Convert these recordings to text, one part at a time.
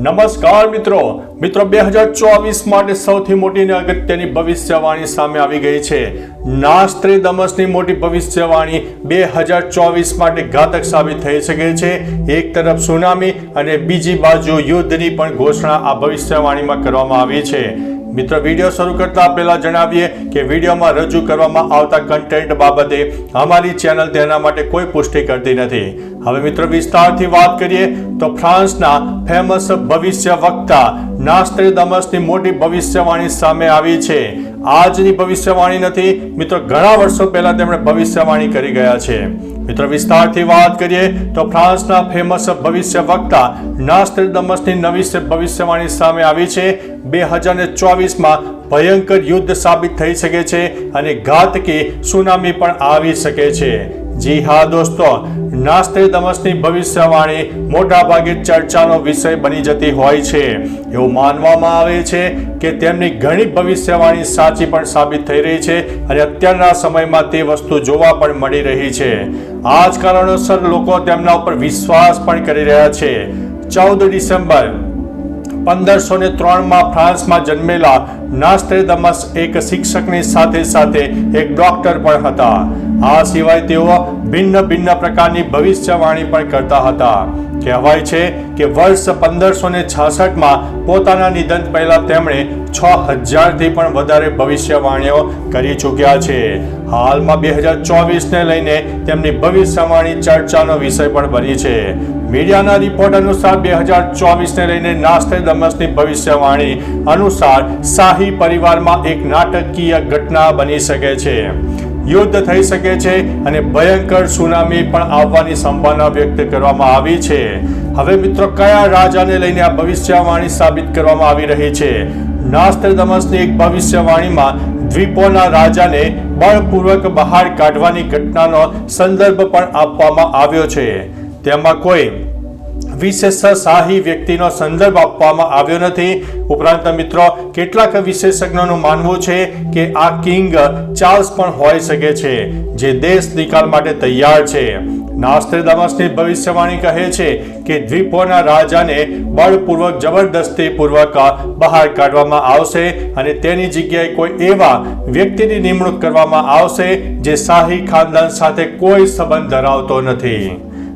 નમસ્કાર મિત્રો. મિત્રો, બે હજાર ચોવીસ માટે સૌથી મોટી અને અગત્યની ભવિષ્યવાણી સામે આવી ગઈ છે. નાસ્ત્રે દમસની મોટી ભવિષ્યવાણી બે હજાર ચોવીસ માટે ઘાતક સાબિત થઈ શકે છે. એક તરફ સુનામી અને બીજી બાજુ યુદ્ધની પણ ઘોષણા આ ભવિષ્યવાણીમાં કરવામાં આવી છે. મિત્રો, વીડિયો શરૂ કરતા પહેલા જણાવીએ કે વિડીયોમાં રજૂ કરવામાં આવતા કન્ટેન્ટ બાબતે અમારી ચેનલ તેના માટે કોઈ પુષ્ટિ કરતી નથી. હવે મિત્રો, વિસ્તારથી વાત કરીએ તો ફ્રાન્સના ફેમસ ભવિષ્ય વક્તા નાસ્ત્રેદમસની મોટી ભવિષ્યવાણી સામે આવી છે. આજની ભવિષ્યવાણી નથી, મિત્રો, ઘણા વર્ષો પહેલા તેમણે ભવિષ્યવાણી કરી ગયા છે. મિત્રો વિસ્તારથી વાત કરીએ તો ફ્રાન્સના ફેમસ ભવિષ્ય વક્તા નાસ્ત્રદમસની નવી ભવિષ્યવાણી સામે આવી છે. બે હજાર ચોવીસમાં ભયંકર યુદ્ધ સાબિત થઈ શકે છે અને ઘાતકી સુનામી પણ આવી શકે છે. જી હા, દોસ્તો. નાસ્ત્રેદમસની ભવિષ્યવાણી મોટા ભાગે ચર્ચાનો વિષય બની જતી હોય છે. એવું માનવામાં આવે છે કે તેમની ઘણી ભવિષ્યવાણી સાચી પણ સાબિત થઈ રહી છે અને અત્યારના સમયમાં તે વસ્તુ જોવા પણ મળી રહી છે. આ જ કારણોસર લોકો તેમના ઉપર વિશ્વાસ પણ કરી રહ્યા છે. ચૌદ ડિસેમ્બર પંદરસો ને ત્રણમાં ફ્રાન્સમાં જન્મેલા નાસ્ત્રેદમસ એક શિક્ષકની સાથે સાથે એક ડોક્ટર પણ હતા. આ સિવાય તેઓ ભિન્ન ભિન્ન પ્રકારની ભવિષ્યવાણી પણ કરતા હતા. કહેવાય છે કે વર્ષ પંદરસો ને છાસઠમાં પોતાના નિધન પહેલા તેમણે છ હજારથી પણ વધારે ભવિષ્યવાણીઓ કરી ચૂક્યા છે. હાલમાં બે હજાર ચોવીસને લઈને તેમની ભવિષ્યવાણી ચર્ચાનો વિષય પણ બની છે. મીડિયાના રિપોર્ટ અનુસાર બે હજાર ચોવીસને લઈને નાસ્તે દમસની ભવિષ્યવાણી અનુસાર શાહી પરિવારમાં એક નાટકીય ઘટના બની શકે છે. યુદ્ધ થઈ શકે છે અને ભયંકર સુનામી પણ આવવાની સંભાવના વ્યક્ત કરવામાં આવી છે. હવે મિત્રો, કયા રાજાને લઈને આ ભવિષ્યવાણી સાબિત કરવામાં આવી રહી છે? નાસ્ત્રદમસની એક ભવિષ્યવાણીમાં દ્વીપોના રાજાને બળપૂર્વક બહાર કાઢવાની ઘટનાનો સંદર્ભ પણ આપવામાં આવ્યો છે. તેમાં કોઈ વિશેષ શાહી વ્યક્તિનો સંદર્ભ આપવામાં આવ્યો નથી. ઉપરાંત મિત્રો, કેટલાક વિશેષજ્ઞોનું માનવું છે કે આ કિંગ ચાર્લ્સ પણ હોઈ શકે છે, જે દેશ નિકાલ માટે તૈયાર છે. નાસ્ત્રેદામસની ભવિષ્યવાણી કહે છે કે દ્વીપોના રાજાને બળપૂર્વક જબરદસ્તીપૂર્વક બહાર કાઢવામાં આવશે અને તેની જગ્યાએ કોઈ એવા વ્યક્તિની નિમણૂક કરવામાં આવશે જે શાહી ખાનદાન સાથે કોઈ સંબંધ ધરાવતો નથી.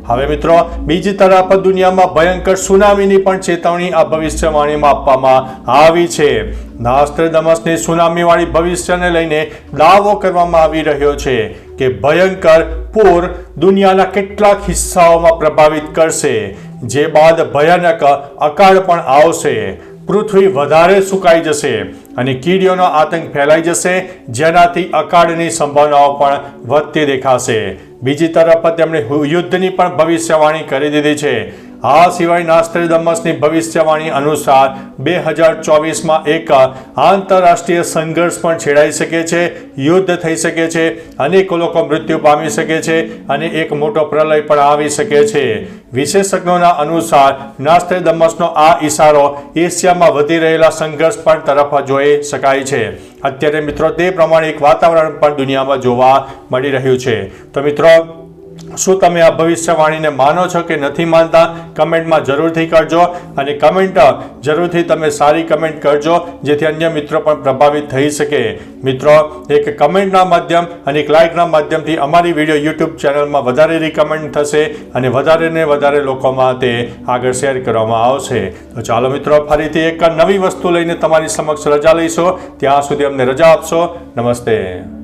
હવે મિત્રો, બીજી તરફ દુનિયામાં ભયંકર સુનામીની પણ ચેતવણી આ ભવિષ્યવાણીમાં આપવામાં આવી છે. નાસ્ત્રદમસની સુનામીવાળી ભવિષ્યને લઈને દાવો કરવામાં આવી રહ્યો છે કે ભયંકર પૂર દુનિયાના કેટલાક હિસ્સાઓમાં પ્રભાવિત કરશે. જે બાદ ભયાનક અકાળ પણ આવશે. પૃથ્વી વધારે સુકાઈ જશે અને કીડીઓનો આતંક ફેલાઈ જશે, જેનાથી અકાળની સંભાવનાઓ પણ વધતી દેખાશે. બીજી તરફ તેમણે યુદ્ધની પણ ભવિષ્યવાણી કરી દીધી છે. આ સિવાય નાસ્ત્રેદમસની ભવિષ્યવાણી અનુસાર બે હજાર ચોવીસમાં એક આંતરરાષ્ટ્રીય સંઘર્ષ પણ છેડાઈ શકે છે, યુદ્ધ થઈ શકે છે, અનેક લોકો મૃત્યુ પામી શકે છે અને એક મોટો પ્રલય પણ આવી શકે છે. વિશેષજ્ઞોના અનુસાર નાસ્ત્રેદમસનો આ ઇશારો એશિયામાં વધી રહેલા સંઘર્ષ પણ તરફ જોઈ શકાય છે. અત્યારે મિત્રો, તે પ્રમાણે એક વાતાવરણ પણ દુનિયામાં જોવા મળી રહ્યું છે. તો મિત્રો શું તમે આ ભવિષ્યવાણીને માનો છો કે નથી માનતા? કમેન્ટમાં જરૂરથી કરજો અને કમેન્ટ જરૂરથી તમે સારી કમેન્ટ કરજો, જેથી અન્ય મિત્રો પણ પ્રભાવિત થઈ શકે. મિત્રો, એક કમેન્ટના માધ્યમ અને એક લાઇકના માધ્યમથી અમારી વીડિયો યુટ્યુબ ચેનલમાં વધારે રિકમેન્ડ થશે અને વધારે ને વધારે લોકોમાં તે આગળ શેર કરવામાં આવશે. તો ચાલો મિત્રો, ફરીથી એક નવી વસ્તુ લઈને તમારી સમક્ષ રજા લઈશું. ત્યાં સુધી અમને રજા આપશો. નમસ્તે.